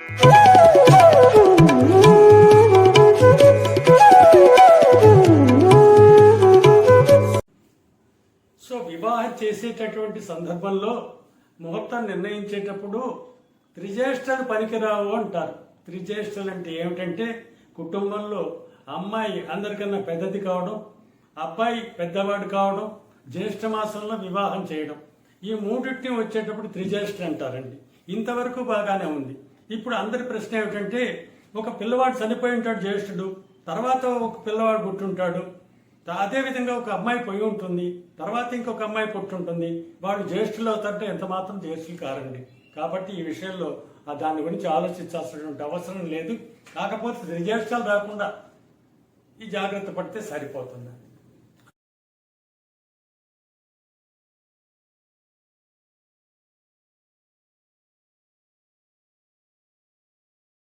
So వివాహం చేసేటటువంటి సందర్భంలో ముహూర్తం నిర్ణయించేటప్పుడు త్రిజేష్టలు పనికిరావు అంటారు. త్రిజేష్టలు అంటే ఏమిటంటే కుటుంబంలో అమ్మాయి అందరికన్నా పెద్దది కావడం అబ్బాయి పెద్దవాడు కావడం జ్యేష్ఠ మాసంలో వివాహం చేయడం. ఈ మూడింటిని వచ్చేటప్పుడు త్రిజ్యేష్ఠ అంటారండి. ఇంతవరకు బాగానే ఉంది. ఇప్పుడు అందరి ప్రశ్న ఏమిటంటే ఒక పిల్లవాడు చనిపోయి ఉంటాడు జ్యేష్ఠుడు తర్వాత ఒక పిల్లవాడు పుట్టుంటాడు. అదేవిధంగా ఒక అమ్మాయి పోయి ఉంటుంది తర్వాత ఇంకొక అమ్మాయి పుట్టుంటుంది. వాళ్ళు జ్యేష్ఠులు అవుతారంటే ఎంత మాత్రం జ్యేష్ఠులు కారండి. కాబట్టి ఈ విషయంలో ఆ దాని గురించి ఆలోచించాల్సినటువంటి అవసరం లేదు. కాకపోతే జ్యేష్ఠాలు రాకుండా ఈ జాగ్రత్త పడితే సరిపోతుంది